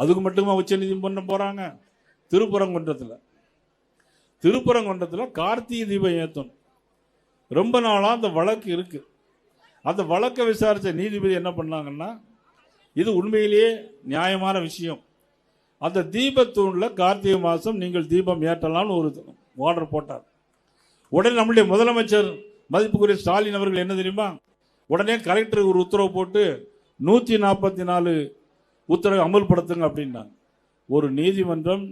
அதுக்கு மட்டுமா உச்சநீதிமன்றம் போகிறாங்க திருப்பரங்குன்றத்தில். திருப்பரங்குன்றத்தில் கார்த்திகை தீபம் ஏற்றணும் ரொம்ப நாளாக அந்த வழக்கு இருக்குது அந்த வழக்கை விசாரித்த நீதிபதி என்ன பண்ணாங்கன்னா இது உண்மையிலேயே நியாயமான விஷயம். அந்த தீபத்தூணில் கார்த்திகை மாதம் நீங்கள் தீபம் ஏற்றலாம்னு ஒரு ஆர்டர் போட்டார். உடனே நம்முடைய முதலமைச்சர் மதிப்புக்குரிய ஸ்டாலின் அவர்கள் என்ன தெரியுமா? உடனே கலெக்டருக்கு ஒரு உத்தரவு போட்டு நூற்றி நாற்பத்தி நாலு உத்தரவை அமல்படுத்துங்க அப்படின்னாங்க. ஒரு நீதிமன்றம்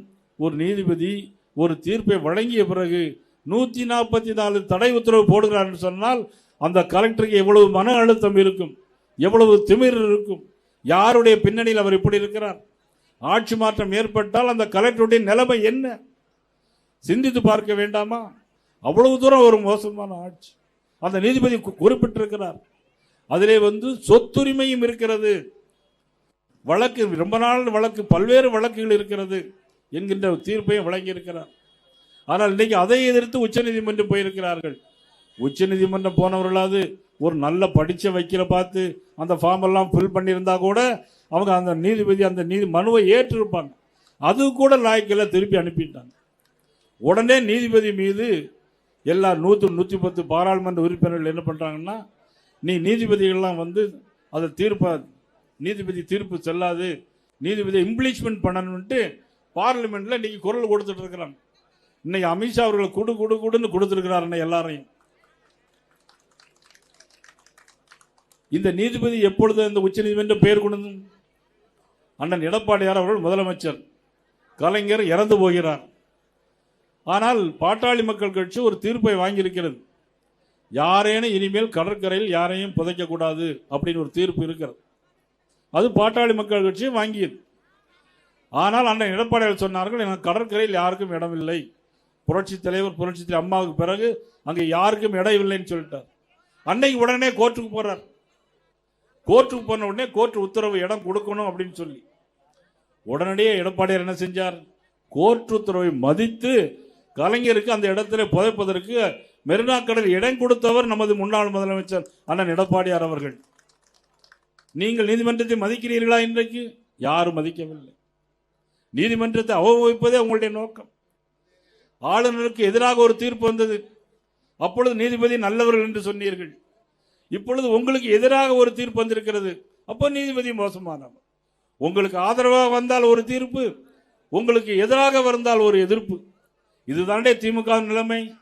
ஒரு நீதிபதி ஒரு தீர்ப்பை வழங்கிய பிறகு நூற்றி நாற்பத்தி நாலு தடை உத்தரவு போடுகிறார்னு சொன்னால் அந்த கலெக்டருக்கு எவ்வளவு மன அழுத்தம் இருக்கும் எவ்வளவு திமிர் இருக்கும் யாருடைய பின்னணியில் அவர் இப்படி இருக்கிறார்? ஆட்சி மாற்றம் ஏற்பட்டால் அந்த கலெக்டருடைய நிலைமை என்ன? சிந்தித்து பார்க்க வேண்டாமா? அவ்வளவு தூரம் ஒரு மோசமான ஆட்சி. அந்த நீதிபதி குறிப்பிட்டிருக்கிறார். அதிலே வந்து சொத்துரிமையும் இருக்கிறது. வழக்கு ரொம்ப நாள் வழக்கு பல்வேறு வழக்குகள் இருக்கிறது என்கின்ற தீர்ப்பையும் வழங்கியிருக்கிறார். ஆனால் இன்றைக்கி அதை எதிர்த்து உச்சநீதிமன்றம் போயிருக்கிறார்கள். உச்சநீதிமன்றம் போனவர்களாவது ஒரு நல்ல படித்த வைக்கிற பார்த்து அந்த ஃபார்ம் எல்லாம் ஃபில் பண்ணியிருந்தா கூட அவங்க அந்த நீதிபதி அந்த நீதி மனுவை ஏற்றிருப்பாங்க. அது கூட லாய்க்கில் திருப்பி அனுப்பிட்டாங்க. உடனே நீதிபதி மீது எல்லா நூற்று நூற்றி பத்து பாராளுமன்ற உறுப்பினர்கள் என்ன பண்ணுறாங்கன்னா நீ நீதிபதிகள்லாம் வந்து அதை தீர்ப்பை நீதிபதி தீர்ப்பு செல்லாது நீதிபதியை இம்ப்ளீச்மெண்ட் பண்ணணும்ட்டு பார்லிமெண்ட்ல இன்னைக்கு குரல் கொடுத்துட்டு இருக்கிறாங்க இன்னைக்கு அமித்ஷா அவர்களை குடு குடு குடுன்னு கொடுத்துருக்கிறார் எல்லாரையும். இந்த நீதிபதி எப்பொழுது இந்த உச்சநீதிமன்றம் பெயர் கொண்டு அண்ணன் எடப்பாடியார் அவர்கள் முதலமைச்சர். கலைஞர் இறந்து போகிறார். ஆனால் பாட்டாளி மக்கள் கட்சி ஒரு தீர்ப்பை வாங்கியிருக்கிறது. யாரேனும் இனிமேல் கடற்கரையில் யாரையும் புதைக்கக்கூடாது அப்படின்னு ஒரு தீர்ப்பு இருக்கிறது. அது பாட்டாளி மக்கள் கட்சி வாங்கியது. ஆனால் அன்னை எடப்பாடியார் சொன்னார்கள் எனக்கு கடற்கரையில் யாருக்கும் இடமில்லை. புரட்சி தலைவர் புரட்சி தலைவர் அம்மாவுக்கு பிறகு அங்கே யாருக்கும் இடம் இல்லைன்னு சொல்லிட்டார். அன்னைக்கு உடனே கோர்ட்டுக்கு போறார். கோர்ட்டுக்கு போன உடனே கோர்ட் உத்தரவு இடம் கொடுக்கணும் அப்படின்னு சொல்லி. உடனடியே எடப்பாடியார் என்ன செஞ்சார்? கோர்ட் உத்தரவை மதித்து கலைஞருக்கு அந்த இடத்துல புதைப்பதற்கு மெரினா கடல் இடம் கொடுத்தவர் நமது முன்னாள் முதலமைச்சர் அண்ணன் எடப்பாடியார் அவர்கள். நீங்கள் நீதிமன்றத்தை மதிக்கிறீர்களா இன்றைக்கு? யாரும் மதிக்கவில்லை. நீதிமன்றத்தை அவமதிப்பதே உங்களுடைய நோக்கம். ஆளுநருக்கு எதிராக ஒரு தீர்ப்பு வந்தது. அப்பொழுது நீதிபதி நல்லவர்கள் என்று சொன்னீர்கள். இப்பொழுது உங்களுக்கு எதிராக ஒரு தீர்ப்பு வந்திருக்கிறது. அப்போ நீதிபதி மோசமானவர். உங்களுக்கு ஆதரவாக வந்தால் ஒரு தீர்ப்பு. உங்களுக்கு எதிராக வந்தால் ஒரு எதிர்ப்பு. இதுதானே திமுக நிலைமை.